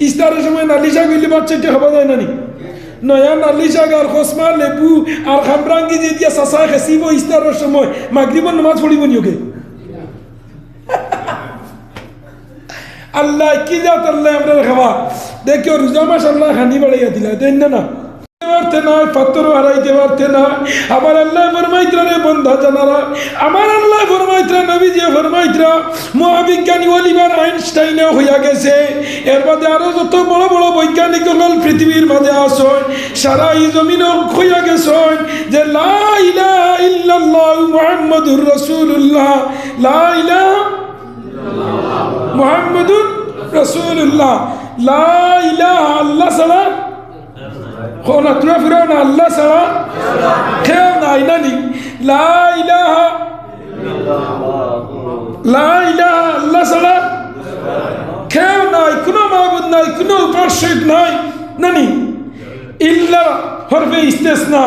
ইস্তারের সময় নালিশা গইলে বাচ্চাটি হবা যায় না নি? নয়া নালিশা আর খসমা লেবু আর খামরাঙ্গি যে দিয়া চাচা খেসিব ইস্তারের সময়, মাগরিবর নামাজ পড়িব নি ওকে? আল্লাহ, কি জাত আল্লাহ আমরা খাবা? দেখিও রোজা মাস আল্লাহ খানি বাড়াইয়া দিলা দেন না না? পারতে নয় পাত্র হারাইতে পারতে নয় আমার আল্লাহ ফরমাইত্রা রে বন্ধা জানারা, আমার আল্লাহ ফরমাইত্রা নবী যে ফরমাইত্রা, মহাবিজ্ঞানী অলিভার আইনস্টাইনে হইয়া গেছে। এর মধ্যে আরও যত বড় বড় বৈজ্ঞানিক হল পৃথিবীর মাঝে আসন, সারা এই জমিন হইয়া গেছেন যে লা ইলাহা ইল্লাল্লাহ মুহাম্মাদুর রাসূলুল্লাহ, লা ইলাহা মুহাম্মাদুর রাসূলুল্লাহ, লা আল্লাহ ছাড়া খোনা তুরা ফিরাও না আল্লাহ ছাড়া খেয়েও নাই নানি লা ইলাহা লা ইলাহা আল্লাহ ছাড়া খেয়েও নাই কোনো মাহবুদ নাই কোনো উপাস্যক নাই নানি ইল্লা হরফে ইস্তেসনা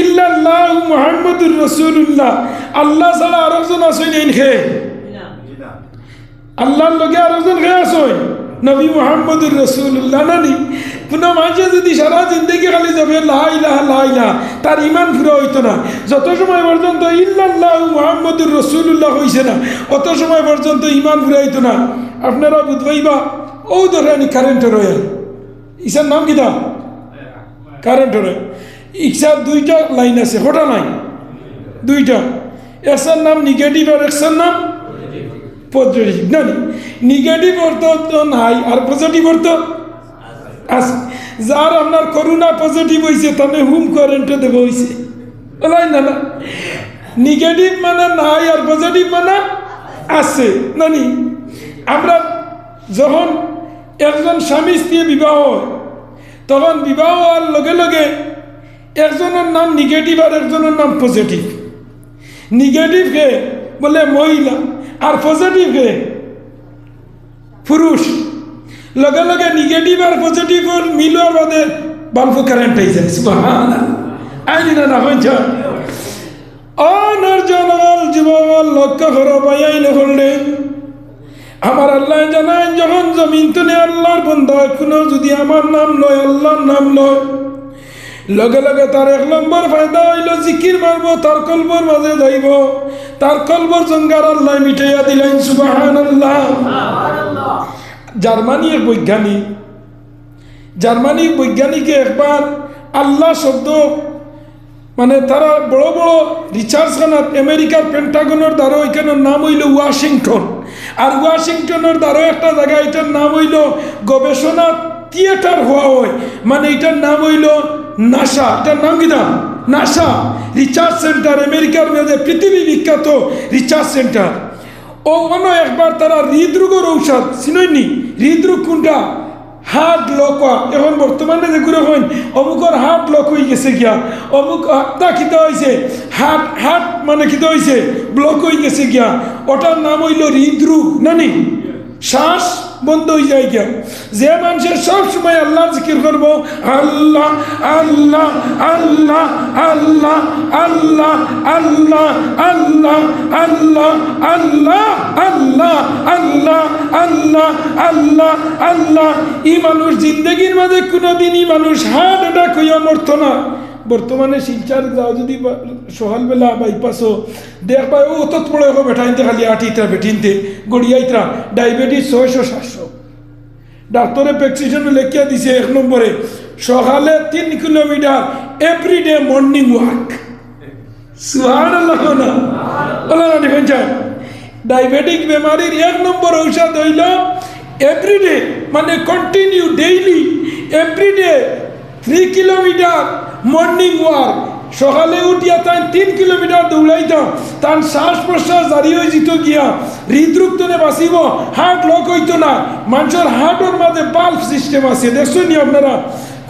ইল্লাল্লাহ মুহাম্মাদুর রাসূলুল্লাহ আল্লাহ ছাড়া আরেকজন আছেন এই খেয়ে আল্লাহর লগে আরেকজন খেয়ে আসেন নবী মুহাম্মদুর রসুল্লাহ নানি কোনো মাঝে যদি সারা জিন্দগি খালি যাবে লাইলাহ লাইলা তার ইমান ফুরা হইতো না। যত সময় পর্যন্ত ইল্লাল্লাহ মুহাম্মদুর রসুল্লাহ হইছে না, অত সময় পর্যন্ত ইমান ফুরা হইতো না। আপনারা বুধবাইবা ও ধরেনি কারেন্টের রয়ে। ইসার নাম কিতা কারেন্টের রয়ে। ইসার দুইটা লাইন আছে কটা লাইন দুইটা। একসার নাম নিগেটিভ আর একসার নাম? পজিটিভ না নিগেটিভ অর্থ তো নাই, আর পজিটিভ অর্থ আছে। যার আপনার করোনা পজিটিভ হয়েছে তাহলে হোম কোয়ারেন্টে দেবো হয়েছে বলাই না না। নিগেটিভ মানে নাই, আর পজিটিভ মানে আছে। নানি, আমরা যখন একজন স্বামী স্ত্রী বিবাহ হয়, তখন বিবাহ হওয়ার লগে লগে একজনের নাম নিগেটিভ আর একজনের নাম পজিটিভ নিগেটিভকে বলে মহিলা। আর পজিটিভকে পুরুষ। লগে লগে নিগেটিভ আর পজিটিভ মিলোয়ার বাদে বাল্ব কারেন্ট হয়ে যায় সুবহান আইনি না না, হইছ। অনর জনগল যুবগল লক্ষ্য করো বাইয়াইলে হলে আমার আল্লাহ জানায়, যখন জমিন তুলে আল্লাহর বন্ধা কোনো যদি আমার নাম লয়, আল্লাহর নাম লয়। লগে লগে তার এক নম্বর ফায়দা হইল জিকির মারবো, তার কলবর মাঝে যাইব। তার কলবর জঙ্গার আল্লাহ মিটাইয়া দিলেন সুবাহান আল্লাহ জার্মানি এক বৈজ্ঞানিক। জার্মানি বৈজ্ঞানিকে একবার আল্লাহ শব্দ মানে তারা বড় বড় রিসার্চ খানাত আমেরিকার পেন্টাগনের দ্বারা ওইখানের নাম হইল ওয়াশিংটন। আর ওয়াশিংটনের দ্বারা একটা জায়গা এটার নাম হইল গবেষণা থিয়েটার হওয়া হয়। মানে এটার নাম হইল নাসা এটার নাম কি নাম নাসা, রিচার্জ সেন্টার, আমেরিকার মধ্যে পৃথিবী বিখ্যাত রিচার্জ সেন্টার। ও অন্য একবার তারা হৃদরোগের ঔষধ চিনইনি হৃদরোগ কোনটা? হার্ট লক এখন বর্তমানে যে ঘুরে হইন, অমুকর হার্ট লক হয়ে গেছে গিয়া। অমুক হাতটা খিতে হয়েছে হার্ট হার্ট মানে খিতে হয়েছে ব্লক হয়ে গেছে গিয়া। ওটার নাম হইল হৃদরোগ, নানি? শ্বাস? বন্ধ হয়ে যায় গিয়া যে মানুষের সব সময় আল্লাহ জিকির করব আল্লাহ আল্লাহ আল্লাহ আল্লাহ আল্লাহ আল্লাহ আল্লাহ আল্লাহ আল্লাহ আল্লাহ আল্লাহ আল্লাহ আল্লাহ আল্লাহ ই মানুষ জিন্দগির মাঝে কোনোদিনই মানুষ হার্ট অ্যাটাক হইয়া মরত না বর্তমানে শিলচার যাও যদি সকালবেলা বাইপাসও দেখবা ও অতত পড়ে হোক বেঠাইতে খালি আটিতরা বেঠিনতে গড়িয়াইতরা ডায়াবেটিস ছয়শো সাতশো। ডাক্তারে প্রেসক্রিপশন লেখিয়া দিছে এক নম্বরে সকালে তিন kilometre every day morning walk diabetic বেমারির এক নম্বর ঔষধ হইল এভরিডে মানে continue daily every day three kilometre morning walk. সকালে উঠিয়া তাই তিন কিলোমিটার দৌড়াইতাম। তার শ্বাস প্রশ্বাস জারি হয়ে যেত গিয়া। হৃদরোগ তোনে বাঁচিব, হার্ট লক হইতো না। মানুষের হার্টের মাঝে বাল্ব সিস্টেম আছে, দেখছেন নি আপনারা?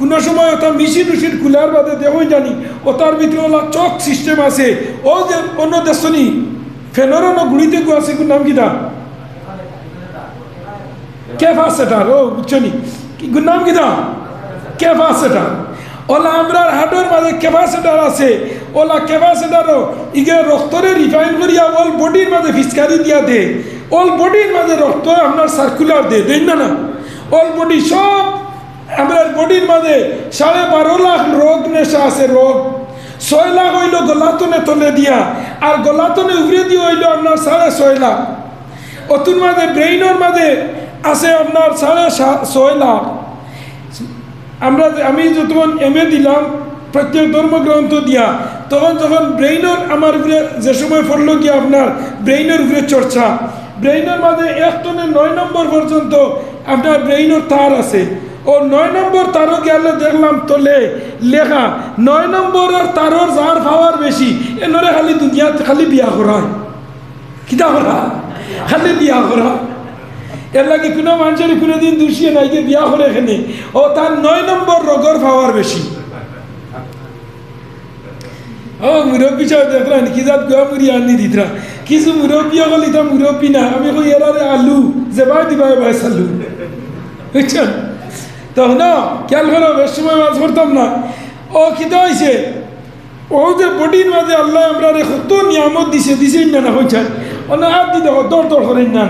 কোনো সময় ওটা মেশিন উশিন খোলার বাদে, দেখুন জানি, ওটার ভিতরে ওলা চক সিস্টেম আছে। ও যে অন্য দেখছনি ফেনের অন্য গুড়িতে গো আছে নাম কিটা ক্যাপাসিটার ও বুঝছনি নাম কিটা ক্যাপাসিটার ওলা আমরা হার্টের মাঝে ক্যাপাসিটার আছে। ওলা ক্যাপাসিটারও ইগে রক্তরে রিফাইন করিয়া ওল বডির মাঝে ফিসকারি দিয়া দে। ওল বডির মাঝে রক্ত আপনার সার্কুলার দে, দেন না না। ওর বডি সব আমরা বডির মাঝে সাড়ে বারো লাখ রোগ নেশা আছে, রোগ। ছয় লাখ হইল গলাতনে তলে দিয়া, আর গলাতনে উগরে দিয়ে হইল আপনার সাড়ে ছয় লাখ। অতুর মাঝে ব্রেইনের মাঝে আছে আপনার সাড়ে ছয় লাখ। আমরা আমি যখন এম এ দিলাম, প্রত্যেক ধর্মগ্রন্থ দিয়া, তখন যখন ব্রেইনের আমার উপরে যে সময় পড়ল গিয়া আপনার ব্রেইনের উপরে চর্চা। ব্রেইনের মাঝে এক টনে নয় নম্বর পর্যন্ত আপনার ব্রেইনের তার আছে। ও নয় নম্বর তারও গেলে দেখলাম তোলে, লেখা, নয় নম্বরের তারর যার পাওয়ার বেশি এনরে খালি দুনিয়াতে খালি বিয়া করা কিতা করা খালি বিয়া করা এর লাগে কোনো মানুষের কোনো দিন দুষিয়ে নাই যে বিয়া করে এখানে। ও তার নয় নম্বর রোগর পাওয়ার বেশি। ও মুরব্বী চাও দেখলেন, কি যাত গোয়া মুড়ি আনি দিতরা। কিছু মুরব্বী হল এটা মুরব্বী না, আমি কই এরারে আলু যেবাই দিবা এবার আলু। বুঝছেন? তখন খেয়াল করো, বেশ সময় মাছ ধরতাম না। ও খিদা হয়েছে ও যে বডির মাঝে আল্লাহ আমরা কত নিয়ামত দিছে, দিছেই না না হয়েছে ও না আর দি দেখো দর দর করেন না।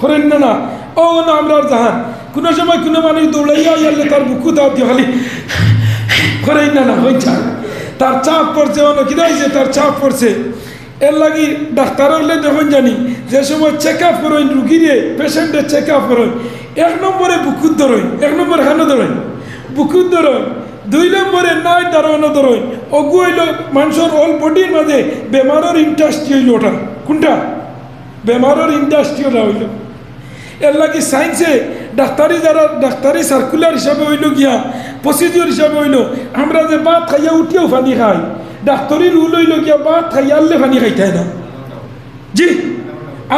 করেন না না। ও, না, আমরা জাহান। কোনো সময় কোনো মানুষ দৌড়াইয়া ইয়ালে তার বুকু দাও দিয়ে খালি। করেন না না হয়েছে তার চাপ পড়ছে অন্য কি হয়েছে তার চাপ পড়ছে। এর লাগি ডাক্তার হলে যখন জানি, যে সময় চেক আপ করেন রুগীরে পেশেন্টের চেক আপ করেন, এক নম্বরে বুকুর ধরেন, এক নম্বরে হানো ধরেন? বুকুর ধরেন, দুই নম্বরে নাই দাঁড়ানো ধরেন। অগু হইল মানুষের অল বডির মাঝে বেমারের ইন্ডাস্ট্রি হইল ওটা। কোনটা? বেমারের ইন্ডাস্ট্রি ওটা হইল। এর লাগি সায়েন্সে ডাক্তারি যারা, ডাক্তারি সার্কুলার হিসাবে হইল গিয়া প্রসিডিওর হিসাবে হইল, আমরা যে বাদ খাইয়া উঠিয়েও পানি খাই। ডাক্তারি রুল হইল গিয়া বাদ খাইয়া আনলে পানি খাইতে না। জি?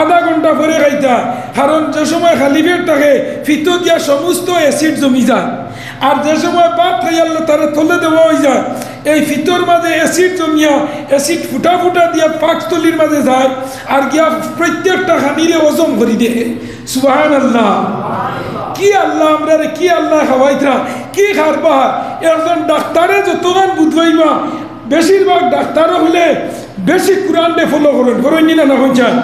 আধা ঘণ্টা পরে খাইতা। কারণ যে সময় খালি পেট থাকে ফিতো দিয়া সমস্ত অ্যাসিড জমি যায়। আর যে সময় ভাত খাইয়ালে তারা তলে দেওয়া হয়ে যায়। এই ফিতর মাঝে অ্যাসিড জমিয়া অ্যাসিড ফুটা ফুটা দিয়া পাকস্থলির মাঝে যায় আর গিয়া প্রত্যেকটা খানিরে ওজন করে দিয়ে। সুবাহান আল্লাহ কি আল্লাহ আমরা কি আল্লাহ খাওয়াইতা, কি খারবা একজন ডাক্তারে যতগান বুঝবাইবা বেশিরভাগ ডাক্তারও হলে বেশি কোরআনকে ফলো করেন। করেন না না হইছেন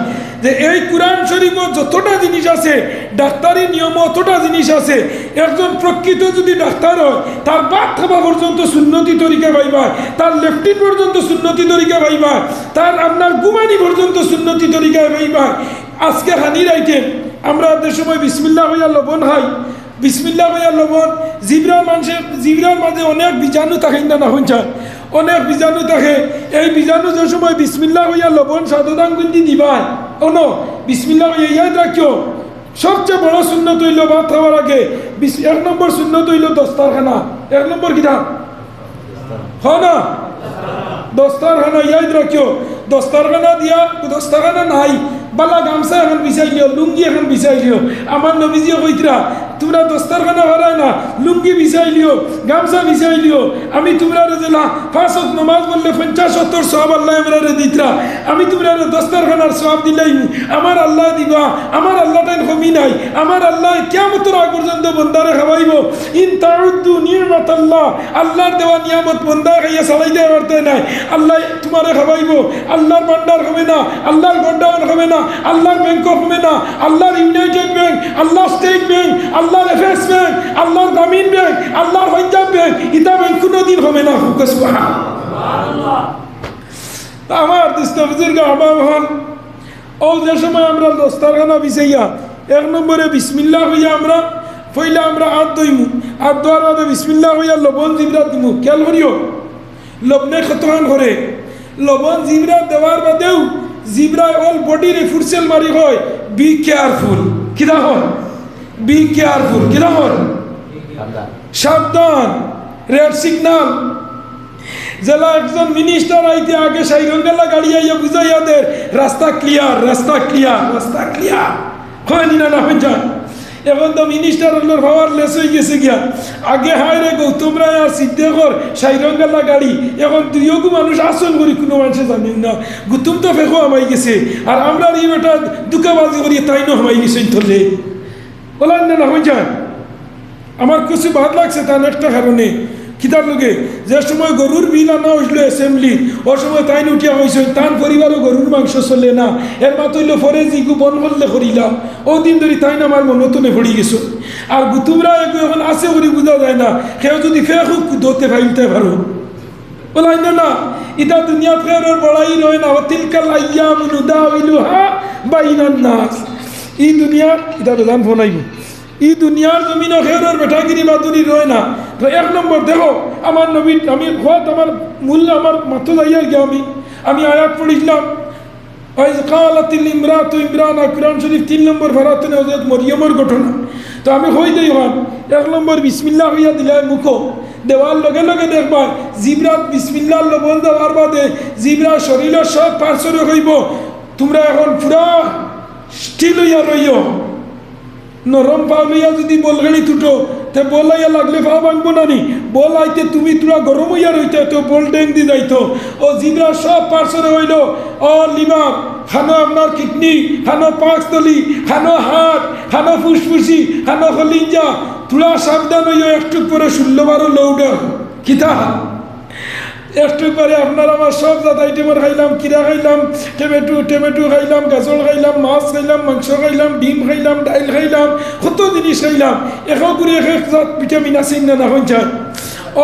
যে এই কোরআন শরীফ যতটা জিনিস আছে, ডাক্তারি নিয়ম অতটা জিনিস আছে, একজন প্রকৃত যদি ডাক্তার হয়, তার বাদ খাবা পর্যন্ত সুন্নতি তরিকা পাইবা তার লেফটিন পর্যন্ত সুন্নতি তরিকা পাইবা তার আপনার গুমানি পর্যন্ত সুন্নতি তরিকায় পাইবা আজকে হানির আইটেম, আমরা সময় বিসমিল্লা হইয়া লবণ খাই বিসমিল্লা হইয়া লবণ, জিবরার মানুষের জিবরার মাঝে অনেক বীজাণু থাকেন না না হইছেন অনেক বীজাণু থাকে। এই বীজাণু যে সময় বিসমিল্লা হইয়া লবণ সাধুদান গুন্দি দিবাই অন বিসমিল্লা হইয়া ইয়াদ রাখিও। সবচেয়ে বড় শূন্য তৈল ভাত খাওয়ার আগে। এক নম্বর শূন্য তৈল দস্তারখানা। এক নম্বর কিনা হ না? দস্তারখানা, ইয়াদ রাখিও। দস্তারখানা দিয়া, দস্তারখানা নাই। বালা গামছা এখন বিছাই লিও লুঙ্গি এখন বিছাই লিও আমার নবীজিও কইতরা তোমরা দস্তারখানা হারাই না, লুঙ্গি বিচাই লিও গামছা বিচাই লিও আমি তোমরা জেলা ওয়াক্ত নামাজ বললে পঞ্চাশ সত্তর সব আল্লাহ আমরা দিতরা আমি তোমরা দস্তারখানার সব দিলাই আমার আল্লাহ দিবা আমার আল্লাহ টাইম কমি নাই। আমার আল্লাহ কেমতর আগ পর্যন্ত বন্দারে খাওয়াইব ইন তাউদ্দু নিয়ামত আল্লাহ আল্লাহর দেওয়া নিয়ামত বন্দা খাইয়া চালাইতে পারতে নাই। আল্লাহ তোমারে খাওয়াইব আল্লাহর ভান্ডার হবে না আল্লাহর গোডাউন হবে না। আল্লাহর ব্যাংক হবে না আল্লাহর ইউনাইটেড ব্যাংক আল্লাহ স্টেট ব্যাংক আল্লাহর এফএস ব্যাংক আল্লাহর গ্রামীণ ব্যাংক আল্লাহর পাঞ্জাব ব্যাংক ইতা ব্যাংক কোনোদিন হবে না ফুকস তা আমার দৃষ্টবুজুর্গ অভাব হন ও যে সময় আমরা দস্তারখানা বিছাইয়া, এক নম্বরে বিসমিল্লা হইয়া আমরা পইলা আমরা হাত দইমু হাত দোয়ার বাদে বিসমিল্লা হইয়া লবণ জিবরা দিমু, খেয়াল করিও, লবণে কতখান করে লবণ জিবরা দেওয়ার বাদেও জিবরায় অল বডিরে ফুরসেল মারি হয় বি কেয়ারফুল। কিরা হন? Be careful. কিরা হন? সাবধান। Red signal. জেলা একজন মিনিস্টার আইতে আগে সাইরঙ্গেলা গাড়ি আইয়া বুঝাইয়া দে রাস্তা ক্লিয়ার রাস্তা ক্লিয়ার রাস্তা ক্লিয়ার হয়নি না না হয়ে যান। এখন তো মিনিস্টার অন্যর পাওয়ার লেস হয়ে গেছে গিয়া। আগে হায় রে গৌতম রায় আর সিদ্ধেকর সাইরঙ্গালা গাড়ি, এখন তুইও মানুষ আসন করি, কোনো মানুষে জানি না। গুতুম তো ফেঁকো আমাই গেছে, আর আমরা এই বেটা দুকাবাজি করি, তাই না হামাই গেছে ধরলে বলেন না না হয়ে যান আমার কিছু ভালো লাগছে তার একটা কারণে। কিতার লোকে যে সময় গরুর বিল আনা হয়েছিল অ্যাসেম্বলি ও সময় তাই উঠিয়া হয়েছে তান পরিবারও গরুর মাংস চলে না। এর মা তৈল ফরে জিগু বন করলে করিলাম ও দিন ধরে তাই না আমার মনতনে পড়ি গেছো আর গুতুমরা এখন আছে করি বোঝা যায় না কেউ যদি ফের খুব ধরতে ফাইলতে পারো বলাই না না ইটা দুনিয়া ফেরের বড়াই রয় না, অতিলকাল আইয়াম নুদাউলুহা বাইনান নাস ই দুনিয়া ইটা বেজান ফোনাইব ই দুনিয়ার জমিন ফেরের বেটাগিরি বাদুরি রয় না। তো এক নম্বর, দেখো, আমার নবী, আমি হত আমার মূল্য, আমার মাথো যাইয়া গিয়া আমি। আমি আয়াত ওয়াইজ কালাতিল ইমরাতু ইমরানা কুরআন শরীফ তিন নম্বর ভারাতনে হযরত মরিয়মের ঘটনা। তো আমি হই দেই হন, এক নম্বর, বিসমিল্লাহ হইয়া দিলাই মুখো। দেওয়ার লগে লগে দেখবা, জিব্রাত বিসমিল্লাহ লবণ দেওয়ার বাদে জিব্রা শরীরের সব পার্শ্বরে হইব, তোমরা এখন পুরা স্টিল হইয়া রইও নরম পা লইয়া যদি বলগাড়ি তুটো, তে বলাইয়া লাগলে পা ভাঙবো না নি? বল আইতে তুমি তোরা গরম হইয়া রইতে, তো বল ডেং দি যাইতো। ও জিব্রা সব পার্শ্বরে হইল। ও লিভার খানো আপনার কিডনি খানো পাঁচতলি খানো হাত খানো ফুসফুসি খানো খলিঞ্জা তোরা সাবধান হইয়া একটু পরে ষোলো বারো লৌডা কিতা একটু পরে আপনার আমার সব জাত আইটেমের খাইলাম, কিরা খাইলাম, টমেটো টমেটো খাইলাম, গাজর খাইলাম, মাছ খাইলাম, মাংস খাইলাম, ডিম খাইলাম ডাইল খাইলাম, কত জিনিস খাইলাম। এশ করে এক এক জাত ভিটামিন আছে না না হইছান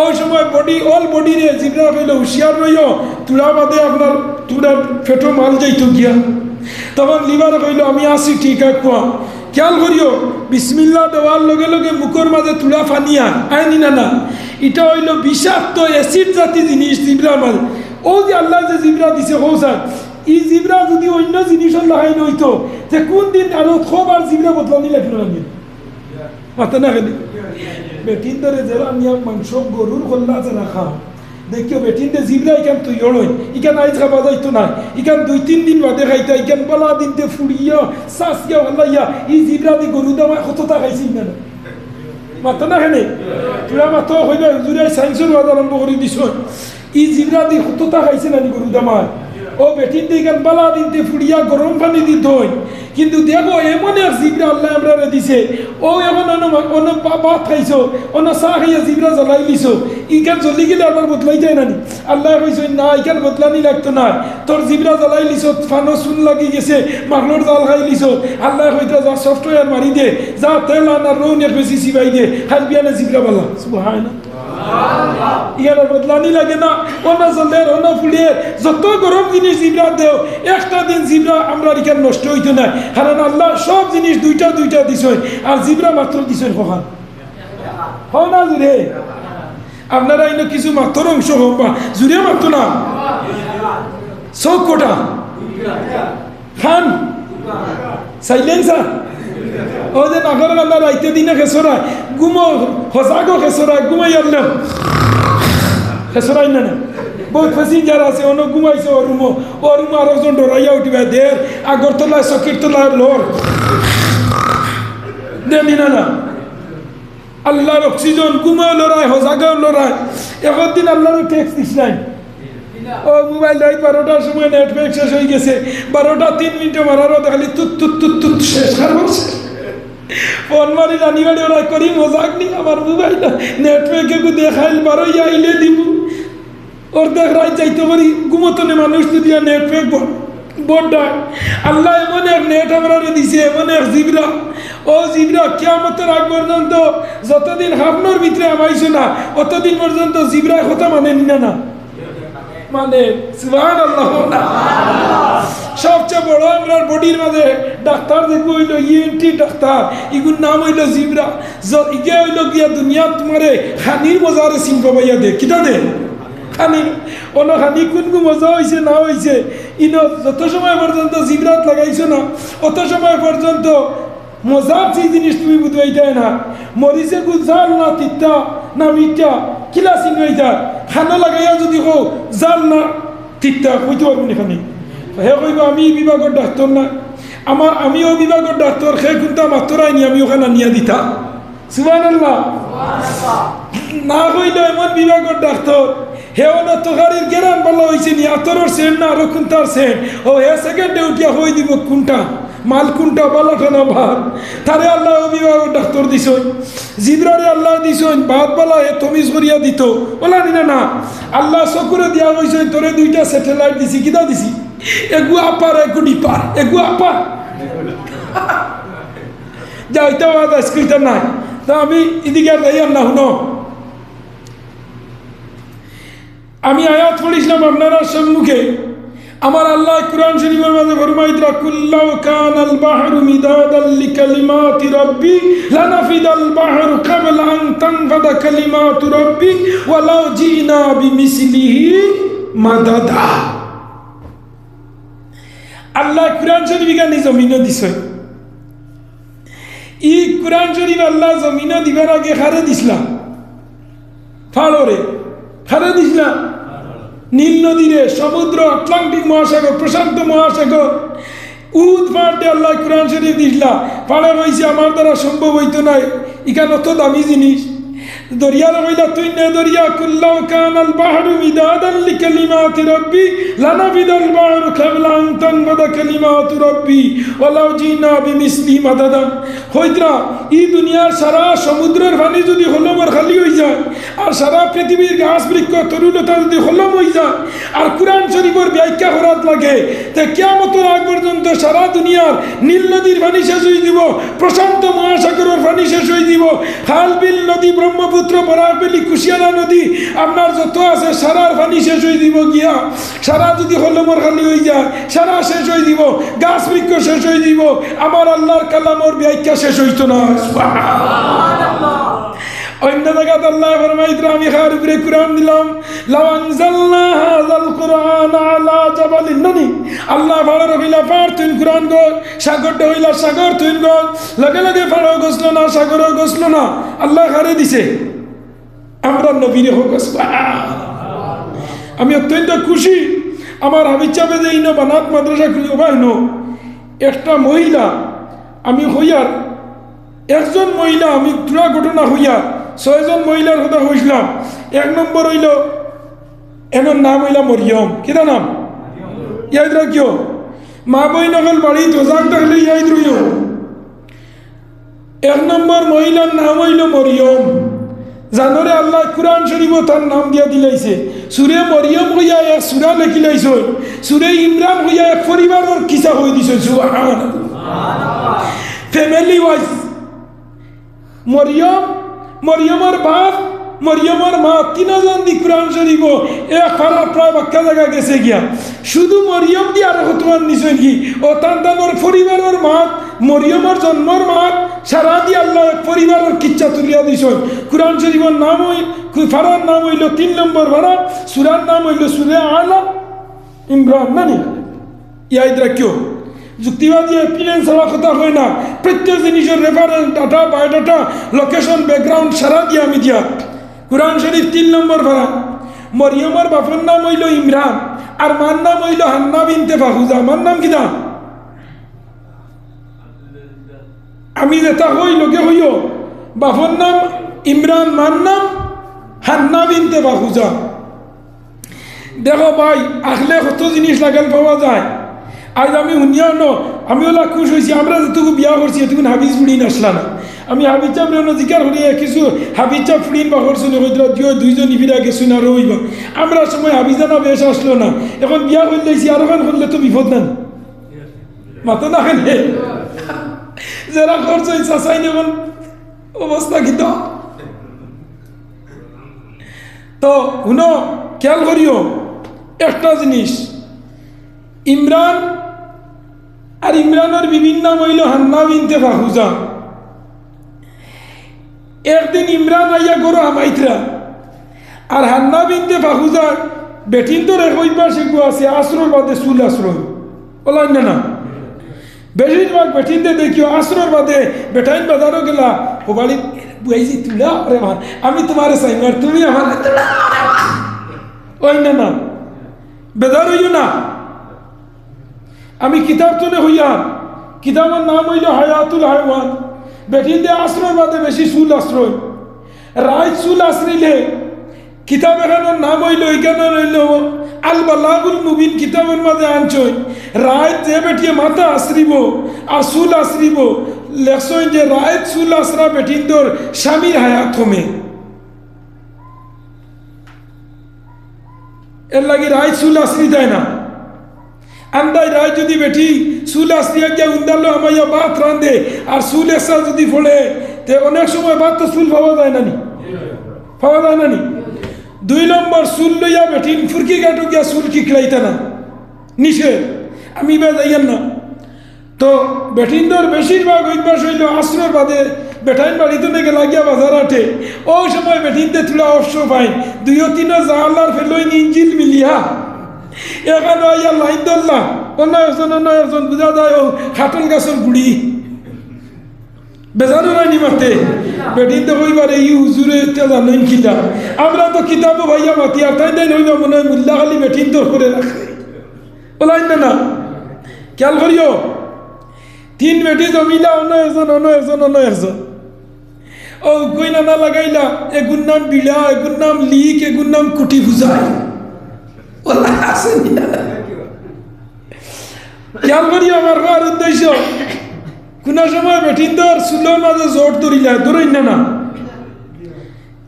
ওই সময় বডি, অল বডি রে জিবরা হইলে হুঁশিয়ার রইও তুলা বাদে আপনার তুলা ফেটো মাল যাইতো গিয়া। তখন লিভার কইল আমি আসি ঠিক কোয়া খেয়াল করিও বিসমিল্লা দেওয়ার লগে লগে মুখর মাঝে তুলা ফানিয়া আইনি না না এটা হইল বিষাক্ত অ্যাসিড জাতি জিনিস জিব্রার মাঝে। ও যে আল্লাহ যে জিব্রা দিছে হৌসান ই জিব্রা যদি অন্য জিনিসের লাগাই নইতো যে কোন দিন আরও খুব আর জিব্রা বদলানি লাগল না। মাথা না খেলি বেটিন ধরে যারা নিয়ম মাংস গরুর কল্লা যারা খাও। দেখিও বেটিন দে জিবরা ইকান তুই ওড়ই ইকান আইজ খাবা যাইতো না ইকান দুই, তিন দিন বাদে খাইতা ইকান বলা দিন তে ফুড়িয়া সাসিয়া হল্লাইয়া ই জিবরা দি গরু দামা কতটা খাইছি না মাতো না খেলে তুরা মাতো হইবা জুড়ে সাইন্সের ওয়াদ আরম্ভ করে দিছ ই জিবরা দি কতটা খাইছে না গরু দামা ও দিয়ে গান বালা দিনতে ফুড়িয়া গরম পানি দিত কিন্তু দেখো, এমন এক জিবরা আল্লাহ আমরা দিছে। ও এমন অন্য ভাত খাইছো, অন্য চাহ খাইয়া জিবরা জ্বলাই লিছো ইখান জ্বলি গেলে আবার বদলাই যায় না নি আল্লাহ কইছে, না, ইখান বদলানি লাগতো না। তোর জিবরা জ্বলাই লিছো ফানো চুন লাগি গেছে মাগলোর জাল খাই লিছো আল্লাহ কইতে যা সফটওয়্যার মারি দে, যা তেল আনার রৌন এক বেশি সিবাই দে খাল বিয়ানে জিবরা বালা। সুবহানা ইয়ার বদলানি লাগে না। অন্য জলের অন্য ফুলিয়ে যত গরম জিনিস জিবরা দেও, একটা দিন জিবরা আমরা এখানে নষ্ট হইতো না। কারণ আল্লাহ সব জিনিস দুইটা দুইটা দিছ। আর জিবরা মাত্র দিছ কখন? হ না জুড়ে? আপনারা এনে কিছু মাত্র অংশ হোক বা, জুড়ে মাত্র না? চৌক কোটা খান সাইলেন্সার ও যে নাগর গান্ডা রাইতে দিনে খেসরা গুমো হসাগো খেসরা ঘুমাইয়ার না খেসরাই না না। বহুত প্যাসেঞ্জার আছে অন্য ঘুমাইছে ও রুমো ও রুমো আর ওজন ডরাইয়া উঠিবে দের আগরতলায় চকির তলায় লোর। দেনি না না। আল্লাহর অক্সিজেন ঘুমাও লড়াই হসাগাও লড়াই এখন দিন আল্লাহর ট্যাক্স দিস নাই ও মোবাইল রাত বারোটার সময় নেটওয়ার্ক শেষ হয়ে গেছে। বারোটা তিন মিনিটে মারারও দেখালি তুত তুত তুত তুত শেষ খারাপ ফোন মারি, রানি বাড়ি, ওরা করি মজাক নি আমার মোবাইল নেটওয়ার্কে কু দেখাইল, বারোই আইলে দিব। ওর দেখ যাইতে পারি, ঘুমতনে মানুষ যদি নেটওয়ার্ক বড় আল্লাহ এমন এক নেট আমরা দিছে, এমন এক জিবরা। ও জিবরা, কিয়ামতের আগ পর্যন্ত যতদিন হাফনোর ভিতরে আমাইছো না, অতদিন পর্যন্ত জিবরায় কথা মানে নিনা না। মানে সবচেয়ে বড় আমরা বডির মাঝে ডাক্তার দেখব হইল ইএনটি ডাক্তার ইগুর নাম হইল জিবরা। ইগে হইল গিয়া দুনিয়া তোমারে খানির মজারে চিন পাবাইয়া দে কিটা দে? খানি অন্য খানি কোন কোন মজা হয়েছে না হয়েছে ইনো যত সময় পর্যন্ত জিবরাত লাগাইছো না, অত সময় পর্যন্ত মজার যে জিনিস তুমি বুঝবাইতে না। মরিচে গুজাল না তিত্তা না মিঠা কিলা চিনবাইতা খানা লাগাইয়া যদি কো জাল না তিত্তা কইতে পারব না খানি হে কইব আমি বিভাগের ডাক্তার না। আমার আমিও বিভাগের ডাক্তার সে কিন্তু মাত্র আইনি আমি ওখানে নিয়ে দিতা। সুবান না কইলে এমন বিভাগের ডাক্তার হেও না তোকারির গেরান ভালো হয়েছে নি আতরের সেন না আরও কোনটার সেন। ও হে সেকেন্ডে উঠিয়া হয়ে দিব কোনটা? মাল কোনটা না ভাত তারে আল্লাহ অভিভাবক ডাক্তার দিছ জিবরারে আল্লাহ দিছ ভাত বালা এ তমিজ করিয়া দিত। বলা নিনা না, আল্লাহ চকুরে দিয়া হয়েছে তোরে দুইটা স্যাটেলাইট দিছি কিনা দিছি? এগু আপার, এগু ডিপার, এগু আপার। যাইতে আজ কইতে নাই। তা আমি এদিকে আর না, শুনো। আমি আয়াত পড়িছিলাম আপনারা সম্মুখে। আমার আল্লাহ কুরআন শরীফের মাঝে ফরমাইতরা কুল্লাউ কানাল বাহরু মিদাদাল লিকালিমাতি রাব্বি, লানাফিদাল বাহরু ক্বাবলা আন তানফাদা কালিমাতু রাব্বি, ওয়ালাউ জিনা বিমিসলিহি মাদাদা। আল্লাহ কুরআন শরীফ গানি জমিনে দিছে। ই কুরআন শরীফ আল্লাহ জমিনে দিবার আগে খারে দিছিলাম ফাড়রে খারে দিছিলাম নীল নদীরে সমুদ্র, আটলান্টিক মহাসাগর, প্রশান্ত মহাসাগর। উদ পাহাড়ে আল্লাহ কোরআন শরীফ দিসলা পাড়ে রয়েছে, আমার দ্বারা সম্ভব হইতো নাই। এখানে অত দামি জিনিস। দরিয়ার হইলা তুই নে দরিয়া কুল্লাও কান আল বাহরু মিদাদান লিকালিমাতি রাব্বি লানাফিদাল বাহরু কাবলা আন তানফাদা কালিমাতু রাব্বি, ওয়ালাউ জিনা বিমিসলি মাদাদা হইতরা ই দুনিয়ার সারা সমুদ্রের পানি যদি হলমর খালি হয়ে যায়, আর সারা পৃথিবীর ঘাস বৃক্ষ তরুণতা যদি হলম হয়ে যায়, আর কোরআন শরীফের ব্যাখ্যা করাত লাগে, তে কেয়ামতের আগ পর্যন্ত সারা দুনিয়ার নীল নদীর পানি শেষ হয়ে দিব প্রশান্ত মহাসাগরের পানি শেষ হয়ে দিব খাল বিল নদী ব্রহ্মপুত্র বরাকবেলি কুশিয়ারা নদী, আপনার যত আছে সারার পানি শেষ হয়ে দিব গিয়া। সারা যদি হলমর খালি হয়ে যায়, সারা শেষ হয়ে দিব, গাছ বৃক্ষ শেষ হয়ে দিব। আমার আল্লাহর কালামর ব্যাখ্যা শেষ হইতো না। অন্য জায়গাতে আল্লাহ ফরমাইতরা আমি খার উপরে কুরআন দিলাম। লাউ আনজালনা হাযাল কুরআন আলা জাবালিন, নানি? আল্লাহ ফাড়ার হইলা ফাড় তুই কুরআন গো সাগরটা হইলা সাগর তুই গো। লগে লগে ফাড়াও গছলো না, সাগরও গছলো না। আল্লাহ খারে দিছে। আমরা নবীরে হোক আমি অত্যন্ত খুশি। আমার হাবিচাবে যে ইনো বানাত মাদ্রাসা খুঁজে পাইনো একটা মহিলা, আমি হইয়ার একজন মহিলা, আমি পুরা ঘটনা হইয়া ছয়জন মহিলার কথা হইছিলাম এক নম্বর হইল এনার নাম হইলা মরিয়ম কিতা নাম? ইয়াইদরা কিয়? মা বই নকল বাড়ি তোজাক থাকলে ইয়াইদ রইও এক নম্বর মহিলার নাম হইল মরিয়ম জানরে আল্লাহ কুরআন শরীফ তার নাম দিয়া দিলাইছে সুরে মরিয়ম হইয়া এক সুরা লেখি লাইছ সুরে ইমরান হইয়া এক পরিবারের কিসা হয়ে দিছ। ফ্যামিলি ওয়াইজ মরিয়ম, মরিয়মের বাপ, মরিয়মের মা, তিনজন দি কোরআন শরীফ এক খারাপ প্রায় বাক্কা জায়গা গেছে গিয়া। শুধু মরিয়ম দি আর হতমান নিছেন কি? ও দামর পরিবারের মাত মরিয়মের জন্মর মাত সারা দি আল্লাহ পরিবারের কিচ্ছা তুলিয়া দিছেন। কোরআন শরীফের নাম হই ফারার নাম হইল তিন নম্বর ভাড়া সুরার নাম হইল সুরে আলা ইমরান। নানি? ইয়াইদরা কেউ যুক্তিবাদী এপিলেন্স হওয়া কথা হয় না। প্রত্যেক জিনিসের reference data biodata location background সারা দিয়ে আমি দিয়া। কোরআন শরীফ তিন নম্বর ভাড়া মরিয়মের বাপের নাম হইল ইমরান, আর মার নাম হইল হান্না বিনতে ফাহুজা মার নাম কি নাম আমি যেটা হই লোকে হইও বাপর নাম ইমরান, মার নাম হান্না বিনতে ফাহুজা দেখো ভাই আসলে কত জিনিস লাগাল পাওয়া যায়। আজ আমি শুনিয়া ন আমি ওলা খুশ হয়েছি, আমরা যেটুকু বিয়া করছি এটুকুন হাবিজ ফুড়িন আসলা না আমি হাবিজ চাপ জিকার করি কিছু হাবিজ চাপ ফুড়িন বা করছ হয়তো দিও দুইজন ইফিরা গেছো না, রইব। আমরা সময় হাবিজানা বেশ আসলো না। এখন বিয়া করলেছি আর এখন করলে তো বিপদ নেন মাথা না খানে যারা করছ চাচাই নেবেন অবস্থা কি তো শুনো, খেয়াল করিও, একটা জিনিস। ইমরান আর ইমরানের বিভিন্ন মহিল হান্না বিনতে ফাহুজা। একদিন ইমরান আইয়া গরু হামাইতরা। আর হান্না বিনতে ফাহুজা বেটিন তো রেখইবার শিখব আছে আশ্রয় বাদে চুল আশ্রয় বলার না বেশিরভাগ বেটিনতে দেখিও আশ্রয় বাদে বেটাইন বাজারও গেলা বাড়ি বুঝাইছি তুলা রে মা আমি তোমার সাইমার তুমি আমার ওই না না। বেজার হইও না। আমি কিতাব চলে হইয়ার কিতাবের নাম হইল হায়াতুল হায়ওয়ান বেটিন দিয়ে আশ্রয় বাদে বেশি চুল আশ্রয়। রায় চুল আশ্রইলে কিতাব এখানোর নাম হইল এখানে রইল আল বালাগুল মুবিন কিতাবের মাঝে আনছই। রায় যে বেটিয়ে মাথা আশ্রিব আর চুল আশ্রিব, লেখছই যে রায় চুল আশ্রা বেটিন্দর স্বামীর হায়াত থমে এর লাগি রায় চুল আশ্রি দেয় না। আন্দাই রায় যদি বেটি চুল আশ্রিয়া গিয়া উন্দালো আমাইয়া ভাত রান্ধে আর চুল এসা যদি পড়ে তে অনেক সময় ভাত তো চুল পাওয়া যায় না নি? পাওয়া যায় না নি? দুই নম্বর, চুল লইয়া বেঠিন, ফুরকি গাটু গিয়া চুল কিকলাইতে না। নিষেধ। আমি বা যাইয়েন না। তো বেঠিনদের বেশিরভাগ অভ্যাস হইল আশ্রয় বাদে বেঠাইন বাড়িতে নাকি লাগিয়া বাজার আটে ওই সময় বেঠিনতে তুলা অবশ্য পাই দুইও তিনও জাহালার ফেলইন ইঞ্জিল মিলিয়া। এখানে আইয়া লাইন ধরলাম অন্য একজন অন্য একজন বুঝা যায় ও খাটল গাছের গুড়ি। বেজানো রানি মাতে বেটিন তো কইবারে ই হুজুরে জানেন কিলা আমরা তো কিতাবও ভাইয়া মাতি, আর তাই দেন হইবা মনে হয় মুল্লা খালি বেটিন তোর করে রাখে। ওলাইন না না। খেয়াল করিও। তিন বেটি জমিলা অন্য একজন অন্য একজন অন্য একজন ও কই না লাগাইলা এগুর নাম বিড়া এগুর নাম লিক এগুর নাম কুটি বুঝায় ওলা আসেন খেয়াল করি আমার হওয়ার উদ্দেশ্য কোনো সময় বেঠিন্দর চুলোর মাঝে জোর ধরিলা ধরেন না না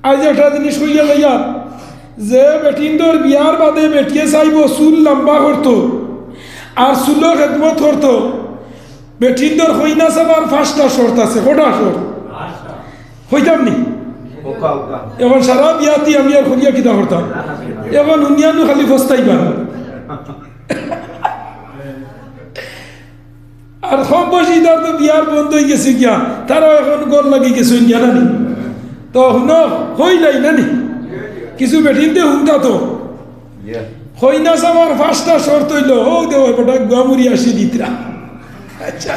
আজ একটা জিনিস হইয়া লইয়া যে বেঠিন্দর বিয়ার বাদে বেটিয়ে চাইব চুল লম্বা করতো আর চুলো খেদমত করতো বেঠিন্দর হইনা চাবার পাঁচটা শর্ত আছে কটা শর্ত হইতাম নি এখন সারা বিয়াতি আমি আর হরিয়া কিতা করতাম? এখন উনিয়ানো খালি ফস্তাইবা আর সব বসি তার তো বিয়ার বন্ধ হয়ে গেছে গিয়া। তারাও এখন গল লাগি গেছে গিয়া নানি। তো শুন হই নাই নানি? কিছু বেঠিনতে হুনতা তো। হই না সামার পাঁচটা শর্ত হইল ও দেব বেটা গুয়ামুরি আসি দিতরা আচ্ছা।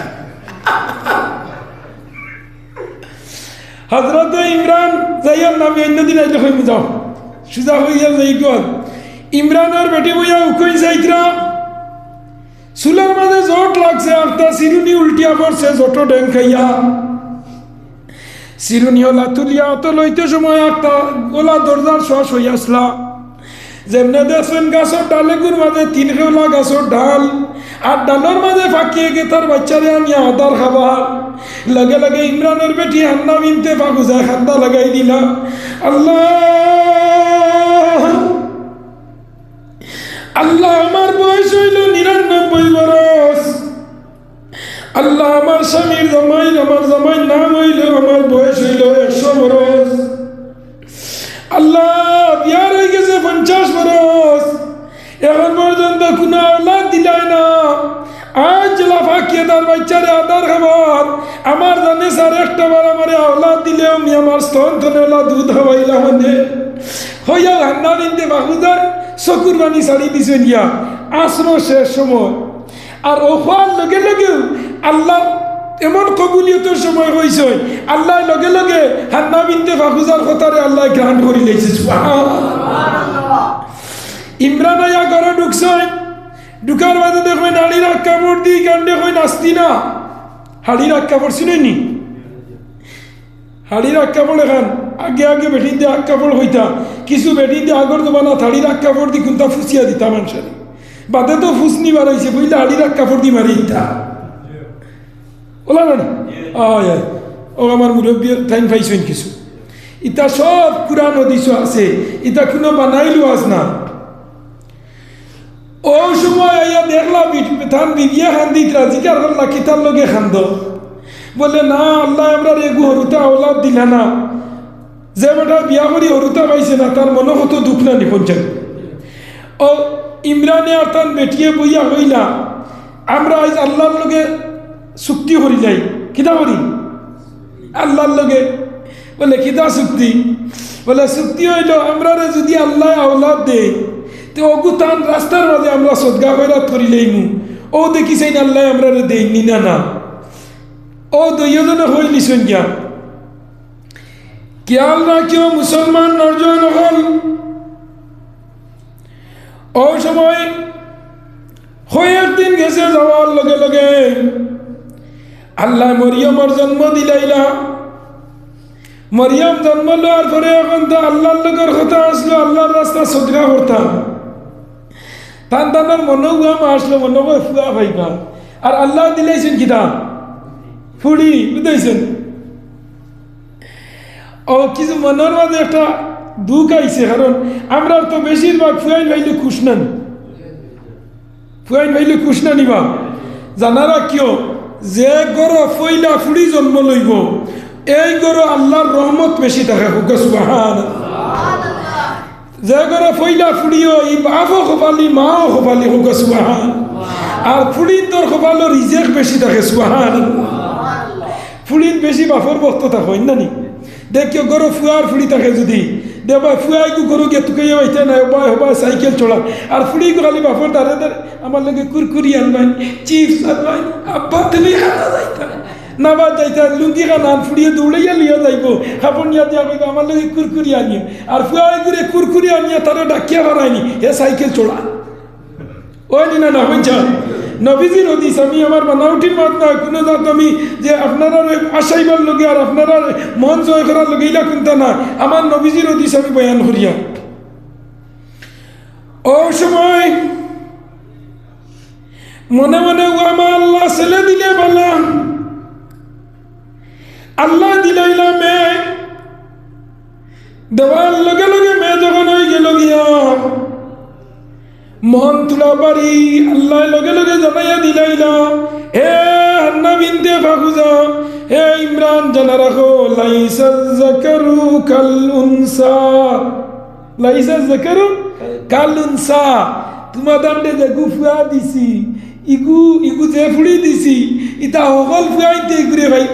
হজরত ইমরান যাইয়ার নামে অন্যদিন আইলে হইমু যাও সুজা হইয়া যাই গল ইমরানের বেটি বইয়া উকই যাইতরা চুলের মাঝে জট লাগছে একটা চিরুনি উল্টিয়া পড়ছে জট ডেং খাইয়া চিরুনি হলা তুলিয়া অত লইতে সময় একটা গোলা দরজার শ্বাস হইয়া আসলা যেমনে দেখছেন গাছের ডালেগুর মাঝে তিন খেলা গাছের ডাল আর ডালের মাঝে ফাঁকিয়ে গে তার বাচ্চারে আমি আদার খাবার লগে লগে ইমরানের বেটি হান্না মিনতে পাগুজায় খান্দা লাগাই দিলা। আল্লাহ! আল্লাহ আমার বয়স হইল নিরানব্বই বরস। আল্লাহ আমার স্বামীর জামাই আমার জামাই নাম হইল আমার বয়স হইল তার বাচ্চারে আদার খাবার। আমার জানে স্যার একটা বার আমার আওলাদ দিলে আমি আমার স্তন থনে দুধ খাওয়াইলাম মানে। হইয়া হান্না নিতে বাহুদার চকুর বাণী ছাড়ি দিছে নিয়া আশ্র শেষ সময়। আর ওফার লগে লগেও আল্লাহ এমন কবুলিয়তের সময় হয়েছে আল্লাহ লগে লগে হান্না বিনতে ফাকুজার কথারে আল্লাহ গ্রহণ করে লেগেছে ইমরান আয়া ঘরে ঢুকছে। ঢুকার মাঝে দেখবেন হাড়ির আগ কাপড় দিই কাণ্ডে কই নাস্তি না? হাড়ির আগ কাপড় চিনেনি হাড়ির আগ কাপড় এখান আগে আগে বেটিন দিয়ে আগ কাপড় হইতা, কিছু বেটিন দিয়ে আগর জমানা হাড়ির আগ কাপড় দি কোনটা ফুসিয়া দিতা মানুষের। বাদে তো ফুসনি বাড়াইছে বুঝলে হাড়ির আগ কাপড় দি মারি দিতা। ওলা না আয় ও আমার মুরব্বীর টাইম পাইছেন কিছু। ইটা সব কুরান হদিস আছে ইটা কোনো বানাইলো আজ না। ও সময় আইয়া দেখলা থান বিবিয়া খান দিতরা জিকার করলা কিতার লগে খান্দ। বলে না, আল্লাহ, আমরা রেগু হরুতা ওলাদ দিলা না। যে বেটা বিয়া করি হরুতা পাইছে না, তার মনে কত দুঃখ না নিপঞ্চান ও ইমরানে আর তার বেটিয়ে বইয়া হইলা আমরা আজ আল্লাহর লগে চুক্তি করি যাই কিতা করি? আল্লাহর লগে। বলে কিতা চুক্তি? বলে চুক্তি হইল, আমরা যদি আল্লাহ আওলাদ দে তো অগু তান রাস্তার মাঝে আমরা সদগা কইরা করিলেই মু ও দেখিছেন আল্লাহ আমরা দেইনি না না ও দুইজনে হইলি সংখ্যা খেয়াল রাখিও মুসলমান নর্জন হল। ও সময় হয়ের দিন গেছে যাওয়ার লগে লগে। আল্লাহ মরিয়মর জন্ম দিলাইলা। মরিয়াম জন্ম লওয়ার পরে এখন তো আল্লাহর লোকের কথা আসলো, আল্লাহর রাস্তা সদকা করতাম। তান তানার মনেও গাম আসলো মনে করে ফুয়া ভাইবা আর আল্লাহ দিলাইছেন কিতা ফুড়ি বুঝাইছেন ও, কিছু মনের মাঝে একটা দুঃখ আইছে, কারণ আমরা তো বেশিরভাগ ফুয়াইন ভাইলে খুশ নান। ফুয়াইন ভাইলে খুশ না নিবা জানারা কিয়? যে গর ফইলা ফুড়ি জন্ম লইব, এই গর আল্লাহর রহমত বেশি থাকে, হুক সুবাহান যে ফইলা ফুড়িও ই বাপও খোপালি, মাও খোপালি হুক, সুবাহান। আর ফুড়ির তোর খোপালো রিজেক বেশি থাকে, সুবাহান। ফুড়ির বেশি বাপর বক্ত থাকে না নি? দেখিও গরু ফুয়ার ফুড়ি থাকে যদি। দেবা ফুয়াই গু গরু গে তুকে হইতে না হবা হবা সাইকেল চলা আর ফুড়ি গু খালি বাপর দাঁড়ে দাঁড়ে আমার লগে কুরকুরি আনবাইন চিপস আনবাইন আব্বা তুমি খানা যাইতা। না বা যাইতা লুঙ্গি খানা ফুড়িয়ে দৌড়াইয়া লিয়া যাইব। খাপন নিয়া দিয়া কইব, আমার লগে কুরকুরি আনিও আর ফুয়াই গুরে কুরকুরি আনিয়া তারা ডাকিয়া বাড়াইনি হে সাইকেল চলা ওই দিনা না হইছা নবীজির হদিস, আমি আমার বানাউটির মত নয় কোনো জাত আমি যে আপনারা আশাইবার লগে আর আপনারা মন জয় করার লগে ইলা কোনটা না। আমার নবীজির হদিস আমি বয়ান করিয়া। ও সময়, মনে মনে ও আমার আল্লাহ ছেলে দিলে বললাম আল্লাহ দিলাইলা মেয়ে দেওয়ার লগে লগে মেয়ে যখন হয়ে গেল গিয়া। মন তুলা বাড়ি আল্লাহ লগে লগে জানাইয়া দিলাইলা হে হান্না বিনতে ফাকুজা হে ইমরান জানা রাখো লাইসা জাকারু কাল উনসা লাইসা জাকারু কাল উনসা তোমার দান্ডে যে গুফুয়া দিছি। ইগু ইগু যে ফুড়ি দিছি ইতা সকল ফুয়াইতে ঘুরে ভাই